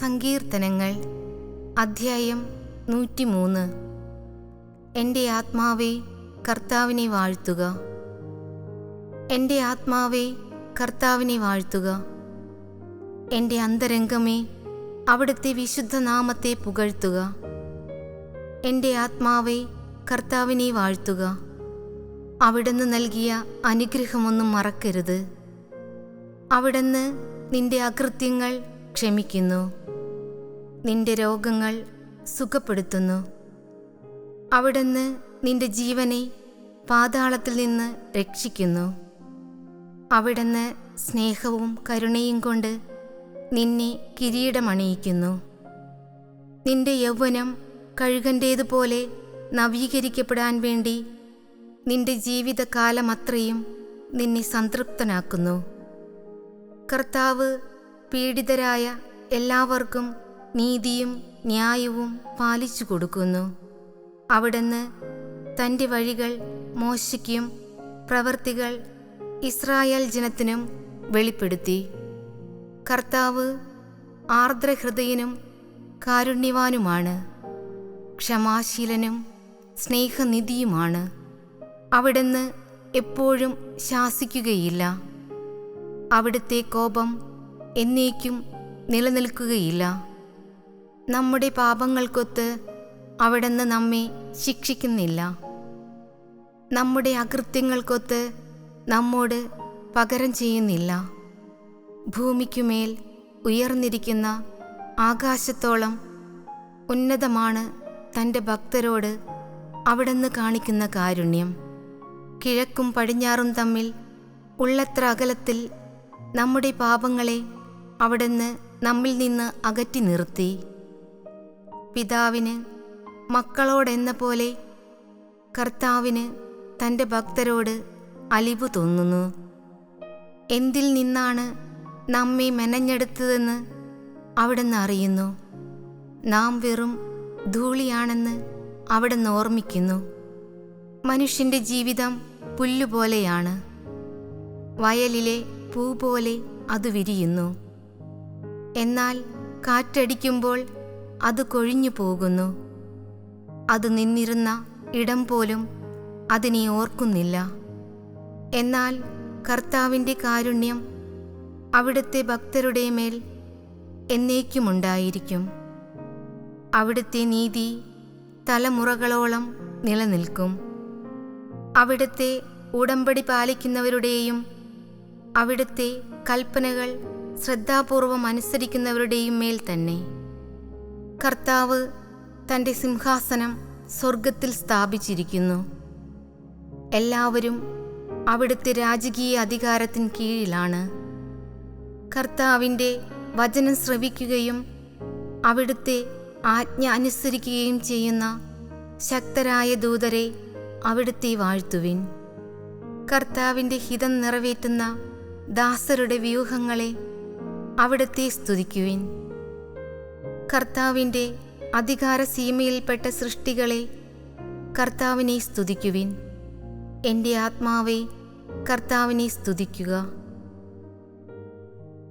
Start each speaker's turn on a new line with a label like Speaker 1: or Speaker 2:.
Speaker 1: സങ്കീർത്തനങ്ങൾ. അധ്യായം നൂറ്റിമൂന്ന്. എന്റെ ആത്മാവേ കർത്താവിനെ വാഴ്ത്തുക. എന്റെ ആത്മാവേ കർത്താവിനെ വാഴ്ത്തുക. എന്റെ അന്തരംഗമേ അവിടുത്തെ വിശുദ്ധ നാമത്തെ പുകഴ്ത്തുക. എന്റെ ആത്മാവേ കർത്താവിനെ വാഴ്ത്തുക. അവിടുന്ന് നൽകിയ അനുഗ്രഹമൊന്നും മറക്കരുത്. അവിടുന്ന് നിന്റെ അകൃത്യങ്ങൾ ക്ഷമിക്കുന്നു. നിന്റെ രോഗങ്ങൾ സുഖപ്പെടുത്തുന്നു. അവിടുന്ന് നിന്റെ ജീവനെ പാതാളത്തിൽ നിന്ന് രക്ഷിക്കുന്നു. അവിടുന്ന് സ്നേഹവും കരുണയും കൊണ്ട് നിന്നെ കിരീടമണിയിക്കുന്നു. നിന്റെ യൗവനം കഴുകന്റേതുപോലെ നവീകരിക്കപ്പെടാൻ വേണ്ടി നിന്റെ ജീവിതകാലമത്രയും നിന്നെ സംതൃപ്തനാക്കുന്നു. കർത്താവ് പീഡിതരായ എല്ലാവർക്കും നീതിയും ന്യായവും പാലിച്ചു കൊടുക്കുന്നു. അവിടുന്ന് തന്റെ വഴികൾ മോശയ്ക്കും പ്രവർത്തികൾ ഇസ്രായേൽ ജനത്തിനും വെളിപ്പെടുത്തി. കർത്താവ് ആർദ്രഹൃദയനും കാരുണ്യവാനുമാണ്. ക്ഷമാശീലനും സ്നേഹനിധിയുമാണ്. അവിടുന്ന് എപ്പോഴും ശാസിക്കുകയില്ല. അവിടുത്തെ കോപം എന്നേക്കും നിലനിൽക്കുകയില്ല. നമ്മുടെ പാപങ്ങൾക്കൊത്ത് അവിടുന്ന് നമ്മെ ശിക്ഷിക്കുന്നില്ല. നമ്മുടെ അകൃത്യങ്ങൾക്കൊത്ത് നമ്മോട് പകരം ചെയ്യുന്നില്ല. ഭൂമിക്കുമേൽ ഉയർന്നിരിക്കുന്ന ആകാശത്തോളം ഉന്നതമാണ് തന്റെ ഭക്തരോട് അവിടുന്ന് കാണിക്കുന്ന കാരുണ്യം. കിഴക്കും പടിഞ്ഞാറും തമ്മിൽ ഉള്ളത്ര അകലത്തിൽ നമ്മുടെ പാപങ്ങളെ അവിടുന്ന് നമ്മിൽ നിന്ന് അകറ്റി നിർത്തി. പിതാവിന് മക്കളോടെന്ന പോലെ കർത്താവിന് തന്റെ ഭക്തരോട് അലിവ് തോന്നുന്നു. എന്തിൽ നിന്നാണ് നമ്മെ മെനഞ്ഞെടുത്തതെന്ന് അവിടുന്ന് അറിയുന്നു. നാം വെറും ധൂളിയാണെന്ന് അവിടുന്ന് ഓർമ്മിക്കുന്നു. മനുഷ്യന്റെ ജീവിതം പുല്ലുപോലെയാണ്. വയലിലെ പൂ പോലെ അത് വിരിയുന്നു. എന്നാൽ കാറ്റടിക്കുമ്പോൾ അത് കൊഴിഞ്ഞു പോകുന്നു. അത് നിന്നിരുന്ന ഇടം പോലും അതിനെ ഓർക്കുന്നില്ല. എന്നാൽ കർത്താവിന്റെ കാരുണ്യം അവിടുത്തെ ഭക്തരുടെ മേൽ എന്നേക്കുമുണ്ടായിരിക്കും. അവിടുത്തെ നീതി തലമുറകളോളം നിലനിൽക്കും. അവിടുത്തെ ഉടമ്പടി പാലിക്കുന്നവരുടെയും അവിടുത്തെ കൽപ്പനകൾ ശ്രദ്ധാപൂർവം അനുസരിക്കുന്നവരുടെയും മേൽ തന്നെ. കർത്താവ് തന്റെ സിംഹാസനം സ്വർഗത്തിൽ സ്ഥാപിച്ചിരിക്കുന്നു. എല്ലാവരും അവിടുത്തെ രാജകീയ അധികാരത്തിന് കീഴിലാണ്. കർത്താവിന്റെ വചനം ശ്രവിക്കുകയും അവിടുത്തെ ആജ്ഞ അനുസരിക്കുകയും ചെയ്യുന്ന ശക്തരായ ദൂതരെ അവിടുത്തെ വാഴ്ത്തുവിൻ. കർത്താവിന്റെ ഹിതം നിറവേറ്റുന്ന ദാസരുടെ വ്യൂഹങ്ങളെ അവിടുത്തെ സ്തുതിക്കുവിൻ. കർത്താവിന്റെ അധികാര സീമയിൽപ്പെട്ട സൃഷ്ടികളെ കർത്താവിനെ സ്തുതിക്കുവിൻ. എന്റെ ആത്മാവെ കർത്താവിനെ സ്തുതിക്കുക.